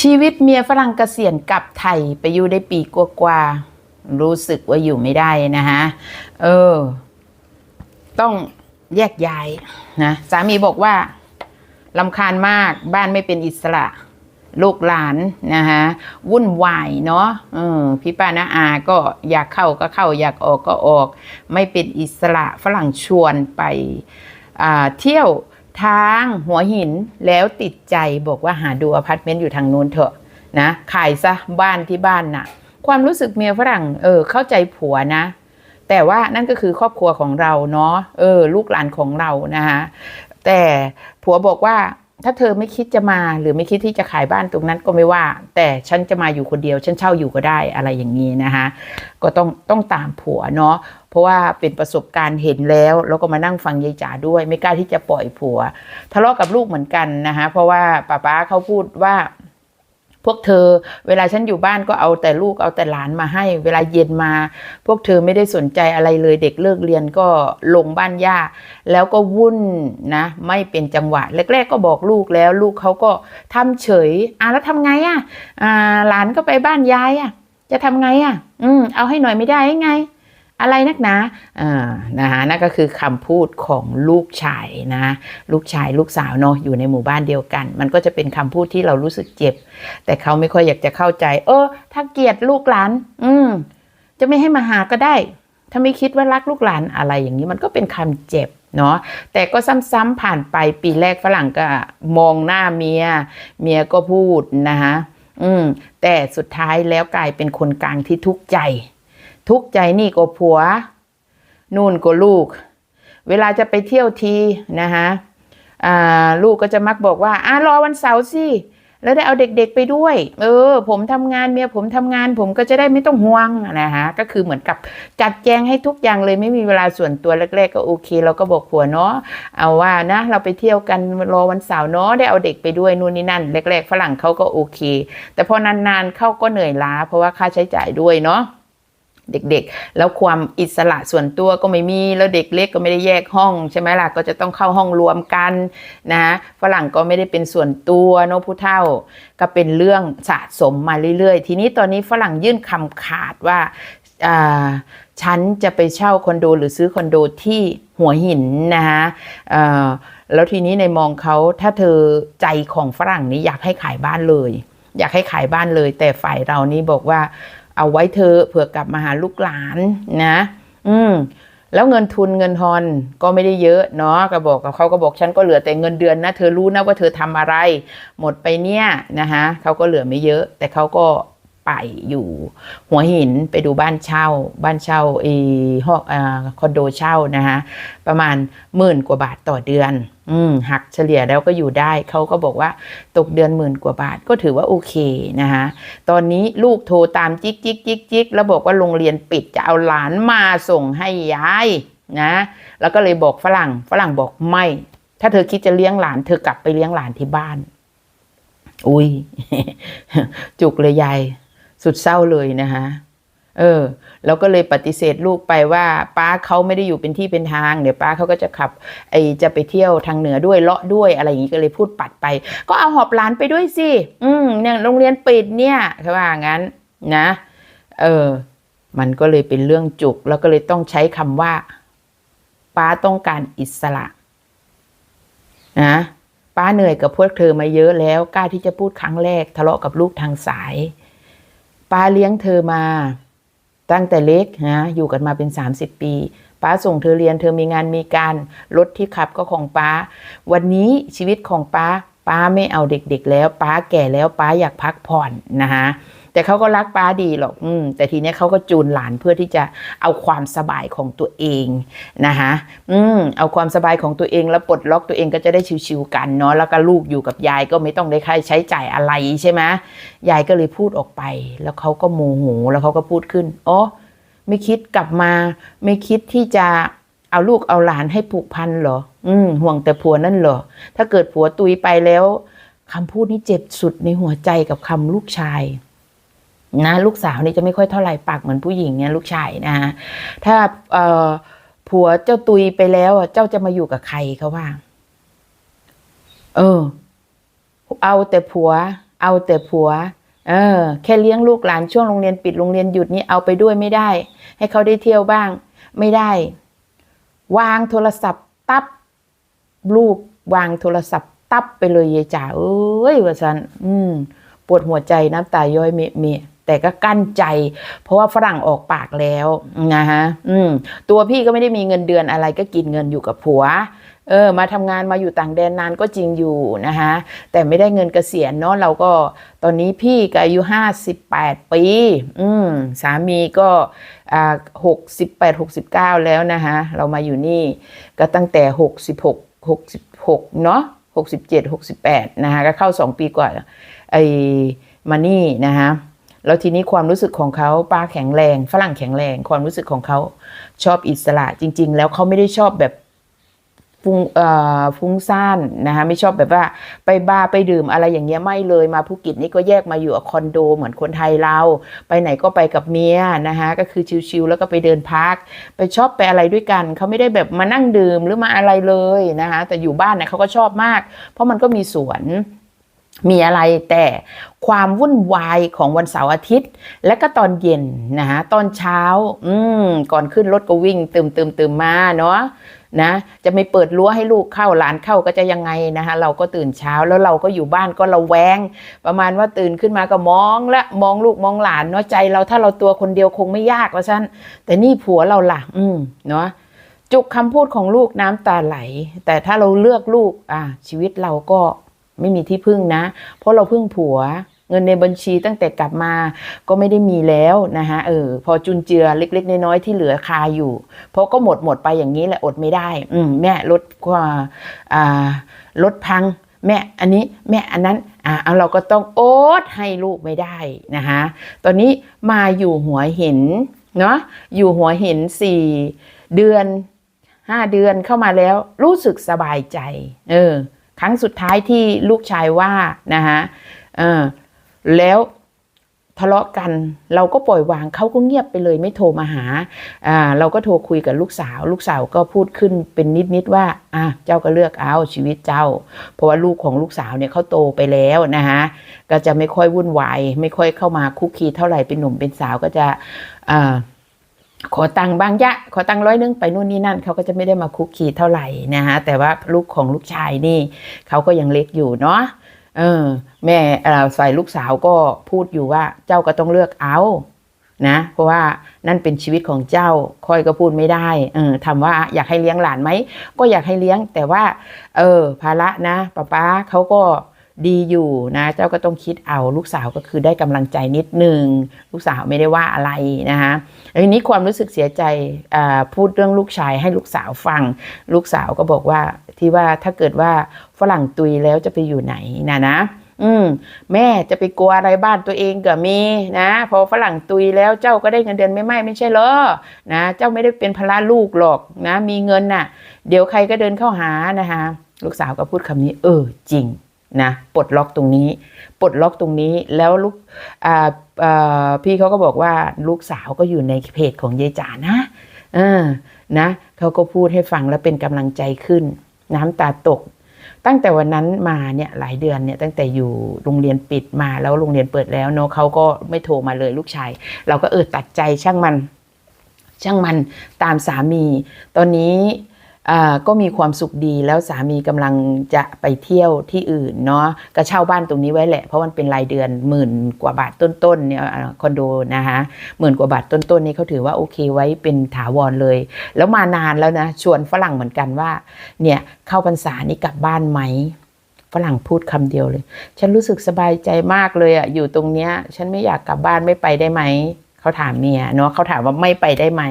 ชีวิตเมียฝรั่งเกษียณกลับไทยไปอยู่ได้ปีกว่าๆรู้สึกว่าอยู่ไม่ได้นะฮะ เออ ต้องแยกย้ายนะสามีบอกว่าลำคาญมากบ้านไม่เป็นอิสระ ลูกหลานนะฮะ วุ่นวายเนาะออพี่ป้านาอาก็อยากเข้าก็เข้า อยากออกก็ออก ไม่เป็นอิสระฝรั่งชวนไปเที่ยว ทางหัวหินแล้วติดใจบอกว่าหาดูอพาร์ตเมนต์อยู่ทางนู้นเถอะนะขายซะบ้านที่บ้านน่ะ ความรู้สึกเมียฝรั่งเออเข้าใจผัวนะ แต่ว่านั่นก็คือครอบครัวของเราเนาะเออ ลูกหลานของเรานะคะแต่ผัวบอกว่าถ้าเธอไม่คิดจะมาหรือไม่คิดที่จะขายบ้านตรงนั้นก็ไม่ว่า แต่ฉันจะมาอยู่คนเดียว ฉันเช่าอยู่ก็ได้อะไรอย่างนี้นะคะก็ต้องต้องตามผัวเนาะ เพราะว่าเป็นประสบการณ์เห็นแล้ว แล้วก็มานั่งฟังยายจ๋าด้วย ไม่กล้าที่จะปล่อยผัว ทะเลาะกับลูกเหมือนกันนะคะเพราะว่าป้าป้าเขาพูดว่าพวกเธอเวลาฉันอยู่บ้านก็เอาแต่ลูกเอาแต่หลานมาให้ เวลาเย็นมา พวกเธอไม่ได้สนใจอะไรเลยเด็กเลิกเรียนก็ลงบ้านย่า แล้วก็วุ่นนะ ไม่เป็นจังหวะแรกๆก็บอกลูกแล้ว ลูกเขาก็ทำเฉยอะแล้วทำไงอะอ่าหลานก็ไปบ้านยายอะ จะทำไงอะ อืมเอาให้หน่อยไม่ได้ไง อะไรนักนาอ่านะฮะนั่นก็คือคำพูดของลูกชายนะลูกชายลูกสาวเนาะอยู่ในหมู่บ้านเดียวกัน มันก็จะเป็นคำพูดที่เรารู้สึกเจ็บ แต่เขาไม่ค่อยอยากจะเข้าใจ เออ ถ้าเกลียดลูกหลาน อืมจะไม่ให้มาหาก็ได้ ถ้าไม่คิดว่ารักลูกหลานอะไรอย่างนี้มันก็เป็นคำเจ็บเนาะแต่ก็ซ้ำๆผ่านไปปีแรกฝรั่งก็มองหน้าเมีย เมียก็พูดนะคะอืมแต่สุดท้ายแล้วกลายเป็นคนกลางที่ทุกข์ใจ ทุกใจนี่ก็ผัว นู่นก็ลูก เวลาจะไปเที่ยวทีนะคะลูกก็จะมักบอกว่าอ่ารอวันเสาร์สิแล้วได้เอาเด็กๆไปด้วย เออ ผมทำงานเมียผมทำงาน ผมก็จะได้ไม่ต้องห่วงนะคะก็คือเหมือนกับจัดแจงให้ทุกอย่างเลยไม่มีเวลาส่วนตัวแรกๆ ก็โอเค เราก็บอกผัวเนาะเอาว่านะ เราไปเที่ยวกันรอวันเสาร์เนาะได้เอาเด็กไปด้วยนู่นนี่นั่นแรกๆฝรั่งเขาก็โอเค แต่พอนานๆเข้าก็เหนื่อยล้าเพราะว่าค่าใช้จ่ายด้วยเนาะ เด็กๆ แล้วความอิสระส่วนตัวก็ไม่มี แล้วเด็กเล็กก็ไม่ได้แยกห้องใช่ไหมล่ะ ก็จะต้องเข้าห้องรวมกันนะฝรั่งก็ไม่ได้เป็นส่วนตัวเนอะผู้เฒ่า ก็เป็นเรื่องสะสมมาเรื่อยๆ ทีนี้ตอนนี้ฝรั่งยื่นคำขาดว่าฉันจะไปเช่าคอนโดหรือซื้อคอนโดที่หัวหินนะคะแล้วทีนี้ในมองเขาถ้าเธอใจของฝรั่งนี้อยากให้ขายบ้านเลย อยากให้ขายบ้านเลย แต่ฝ่ายเรานี่บอกว่า เอาไว้เธอเผื่อกลับมาหาลูกหลานนะ อืมแล้วเงินทุนเงินทอนก็ไม่ได้เยอะเนาะก็บอกกับเขาก็บอกฉันก็เหลือแต่เงินเดือนนะเธอรู้นะว่าเธอทำอะไร หมดไปเนี่ยนะคะเขาก็เหลือไม่เยอะ แต่เขาก็ไปอยู่ หัวหินไปดูบ้านเช่า บ้านเช่าเอห้องอ่าคอนโดเช่านะคะประมาณหมื่นกว่าบาทต่อเดือน อืมหักเฉลี่ยแล้วก็อยู่ได้ เขาก็บอกว่าตกเดือนหมื่นกว่าบาทก็ถือว่าโอเคนะคะตอนนี้ลูกโทรตามจิกจิกจิกจิกแล้วบอกว่าโรงเรียนปิดจะเอาหลานมาส่งให้ยายนะ แล้วก็เลยบอกฝรั่งฝรั่งบอกไม่ ถ้าเธอคิดจะเลี้ยงหลาน เธอกลับไปเลี้ยงหลานที่บ้าน อุ้ยจุกเลยยายสุดเศร้าเลยนะคะ เออแล้วก็เลยปฏิเสธลูกไปว่าป้าเขาไม่ได้อยู่เป็นที่เป็นทางเดี๋ยวป้าเขาก็จะขับไอจะไปเที่ยวทางเหนือด้วยเลาะด้วยอะไรอย่างนี้ก็เลยพูดปัดไป ก็เอาหอบหลานไปด้วยสิอืมเนี่ยโรงเรียนปิดเนี่ยเขาว่างั้นนะ เออ มันก็เลยเป็นเรื่องจุก แล้วก็เลยต้องใช้คำว่า ป้าต้องการอิสระ นะป้าเหนื่อยกับพวกเธอมาเยอะแล้วกล้าที่จะพูดครั้งแรก ทะเลาะกับลูกทางสาย ป้าเลี้ยงเธอมา ตั้งแต่เล็กนะอยู่กันมาเป็น 30 ปีป้าส่งเธอเรียนเธอมีงานมีการรถที่ขับก็ของป้า วันนี้ชีวิตของป้าป้าไม่เอาเด็กๆแล้ว ป้าแก่แล้วป้าอยากพักผ่อนนะคะ แต่เขาก็รักป้าดีหรอกอืมแต่ทีเนี้ยเขาก็จูนหลานเพื่อที่จะเอาความสบายของตัวเองนะคะอืมเอาความสบายของตัวเองแล้วปลดล็อกตัวเองก็จะได้ชิวๆกันเนาะแล้วก็ลูกอยู่กับยายก็ไม่ต้องได้ค่าใช้จ่ายอะไรใช่ไหมยายก็เลยพูดออกไป แล้วเขาก็โมโหแล้วเขาก็พูดขึ้นอ๋อไม่คิดกลับมา ไม่คิดที่จะเอาลูกเอาหลานให้ผูกพันเหรอ อืมห่วงแต่ผัวนั่นเหรอ ถ้าเกิดผัวตุยไปแล้วคำพูดนี้เจ็บสุดในหัวใจกับคำลูกชาย นะลูกสาวนี่จะไม่ค่อยเท่าไหร่ปากเหมือนผู้หญิงเนี่ยลูกชายนะฮะถ้าผัวเจ้าตุยไปแล้วอะเจ้าจะมาอยู่กับใครเขาว่า เออ เอาแต่ผัว เอาแต่ผัว เออ แค่เลี้ยงลูกหลานช่วงโรงเรียนปิดโรงเรียนหยุดนี้เอาไปด้วยไม่ได้ ให้เขาได้เที่ยวบ้าง ไม่ได้ วางโทรศัพท์ตับลูกวางโทรศัพท์ตับไปเลยยายจ๋าเอ้ยว่าซันอืม ปวดหัวใจน้ำตาย้อยเมะเมะ แต่ก็กั้นใจ เพราะว่าฝรั่งออกปากแล้วนะฮะอืมตัวพี่ก็ไม่ได้มีเงินเดือนอะไรก็กินเงินอยู่กับผัวเออมาทำงานมาอยู่ต่างแดนนานก็จริงอยู่นะคะแต่ไม่ได้เงินเกษียณเนาะเราก็ตอนนี้พี่ก็อายุห้าสิบแปดปีอืมสามีก็อ่าหกสิบแปดหกสิบเก้าแล้วนะคะเรามาอยู่นี่ก็ตั้งแต่หกสิบหกหกสิบหกเนาะหกสิบเจ็ดหกสิบแปดนะคะก็เข้าสองปีกว่าไอ้มานี่นะคะ แล้วทีนี้ความรู้สึกของเขาป้าแข็งแรง ฝรั่งแข็งแรง ความรู้สึกของเขาชอบอิสระจริง ๆ แล้วเขาไม่ได้ชอบแบบฟุงฟุ้งซ่านนะคะไม่ชอบแบบว่าไปบาร์ไปดื่มอะไรอย่างเงี้ยไม่เลยมาภูเก็ตนี่ก็แยกมาอยู่คอนโดเหมือนคนไทยเรา ไปไหนก็ไปกับเมียนะคะก็คือชิลๆแล้วก็ไปเดินพักไปชอบไปอะไรด้วยกันเขาไม่ได้แบบมานั่งดื่มหรือมาอะไรเลยนะคะแต่อยู่บ้านเนี่ยเขาก็ชอบมาก เพราะมันก็มีสวน มีอะไรแต่ความวุ่นวายของวันเสาร์อาทิตย์ และก็ตอนเย็นนะฮะตอนเช้า อืมก่อนขึ้นรถก็วิ่งเติมเติมเติมมาเนาะนะ จะไม่เปิดรั้วให้ลูกเข้าหลานเข้าก็จะยังไงนะคะเราก็ตื่นเช้าแล้วเราก็อยู่บ้านก็ระแวง ประมาณว่าตื่นขึ้นมาก็มองและมองลูกมองหลานเนาะใจเราถ้าเราตัวคนเดียวคงไม่ยากว่าฉันแต่นี่ผัวเราล่ะ อืมเนาะจุกคำพูดของลูกน้ำตาไหล แต่ถ้าเราเลือกลูกอะชีวิตเราก็ ไม่มีที่พึ่งนะ เพราะเราพึ่งผัวเงินในบัญชีตั้งแต่กลับมาก็ไม่ได้มีแล้วนะคะเออพอจุนเจือเล็ก ๆ น้อยๆที่เหลือคาอยู่ เพราะก็หมดหมดไปอย่างนี้แหละอดไม่ได้ อืมแม่ลดกว่าอ่ารถพัง แม่อันนี้แม่อันนั้นอ่าเราก็ต้องโอ๊ตให้ลูกไม่ได้นะคะตอนนี้มาอยู่หัวเห็นเนาะอยู่หัวเห็นสี่เดือนห้าเดือนเข้ามาแล้วรู้สึกสบายใจ เออ ครั้งสุดท้ายที่ลูกชายว่านะคะเออแล้วทะเลาะกันเราก็ปล่อยวางเขาก็เงียบไปเลยไม่โทรมาหาอ่าเราก็โทรคุยกับลูกสาว ลูกสาวก็พูดขึ้นเป็นนิดๆว่าอะเจ้าก็เลือกเอาชีวิตเจ้า เพราะว่าลูกของลูกสาวเนี่ยเขาโตไปแล้วนะคะก็จะไม่ค่อยวุ่นวายไม่ค่อยเข้ามาคุกคีเท่าไหร่เป็นหนุ่มเป็นสาวก็จะอ่า ขอตังค์บางยะ ขอตังค์ร้อยนึงไปนู่นนี่นั่นเขาก็จะไม่ได้มาคุกคีเท่าไหร่นะฮะแต่ว่าลูกของลูกชายนี่เขาก็ยังเล็กอยู่เนาะเออ แม่เอ่อฝ่ายลูกสาวก็พูดอยู่ว่าเจ้าก็ต้องเลือกเอานะเพราะว่านั่นเป็นชีวิตของเจ้าค่อยก็พูดไม่ได้เออถามว่าอยากให้เลี้ยงหลานไหมก็อยากให้เลี้ยงแต่ว่า เออภาระนะป้าป้าเขาก็ ดีอยู่นะเจ้าก็ต้องคิดเอาลูกสาวก็คือได้กำลังใจนิดนึงลูกสาวไม่ได้ว่าอะไรนะคะทีนี้ความรู้สึกเสียใจพูดเรื่องลูกชายให้ลูกสาวฟัง ลูกสาวก็บอกว่าที่ว่าถ้าเกิดว่าฝรั่งตุยแล้วจะไปอยู่ไหนนะนะอืมแม่จะไปกลัวอะไรบ้านตัวเองก็มีนะ พอฝรั่งตุยแล้วเจ้าก็ได้เงินเดือนไม่ไม่ไม่ใช่เหรอนะเจ้าไม่ได้เป็นภาระลูกหรอกนะ มีเงินน่ะ เดี๋ยวใครก็เดินเข้าหานะคะลูกสาวก็พูดคำนี้ เออจริง นะปลดล็อกตรงนี้ปลดล็อกตรงนี้แล้วลูกพี่เขาก็บอกว่าลูกสาวก็อยู่ในเพจของยายจ๋านะเออนะเขาก็พูดให้ฟังแล้วเป็นกำลังใจขึ้น น้ำตาตก ตั้งแต่วันนั้นมาเนี่ยหลายเดือนเนี่ยตั้งแต่อยู่โรงเรียนปิดมาแล้วโรงเรียนเปิดแล้วเนาะเขาก็ไม่โทรมาเลยลูกชาย เราก็เออตัดใจช่างมัน ช่างมันตามสามี ตอนนี้ ก็มีความสุขดีแล้วสามีกำลังจะไปเที่ยวที่อื่นเนาะก็เช่าบ้านตรงนี้ไว้แหละ เพราะมันเป็นรายเดือนหมื่นกว่าบาทต้นๆเนี่ยคอนโดนะคะหมื่นกว่าบาทต้นๆนี่เขาถือว่าโอเคไว้เป็นถาวรเลย แล้วมานานแล้วนะชวนฝรั่งเหมือนกันว่าเนี่ยเข้าพรรษานี่กลับบ้านไหมฝรั่งพูดคำเดียวเลย ฉันรู้สึกสบายใจมากเลยอะอยู่ตรงเนี้ย ฉันไม่อยากกลับบ้านไม่ไปได้ไหม เขาถามเมียเนาะเขาถามว่าไม่ไปได้ไหม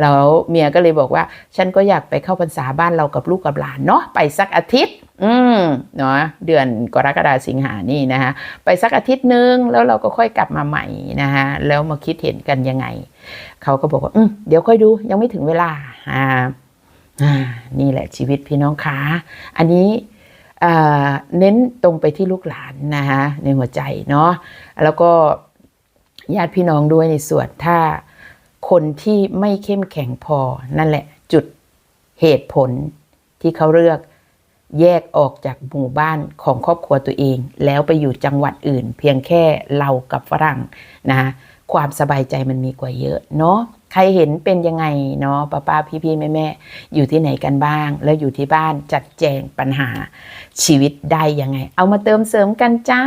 แล้วเมียก็เลยบอกว่า ฉันก็อยากไปเข้าพรรษาบ้านเรากับลูกกับหลานเนาะไปสักอาทิตย์ อืมเนาะเดือนกรกฎาสิงหานี่นะคะไปสักอาทิตย์นึงแล้วเราก็ค่อยกลับมาใหม่นะคะแล้วมาคิดเห็นกันยังไง เขาก็บอกว่า อืมเดี๋ยวค่อยดูยังไม่ถึงเวลาอ่านี่แหละชีวิตพี่น้องคะอันนี้เน้นตรงไปที่ลูกหลานนะคะในหัวใจเนาะแล้วก็ ญาติพี่น้องด้วยในส่วนถ้าคนที่ไม่เข้มแข็งพอ นั่นแหละจุดเหตุผลที่เขาเลือกแยกออกจากหมู่บ้านของครอบครัวตัวเอง แล้วไปอยู่จังหวัดอื่น เพียงแค่เรากับฝรั่งนะความสบายใจมันมีกว่าเยอะเนาะใครเห็นเป็นยังไงเนาะป้าป้าพี่พี่แม่แม่ๆอยู่ที่ไหนกันบ้าง แล้วอยู่ที่บ้านจัดแจงปัญหาชีวิตได้ยังไง เอามาเติมเสริมกันจ้า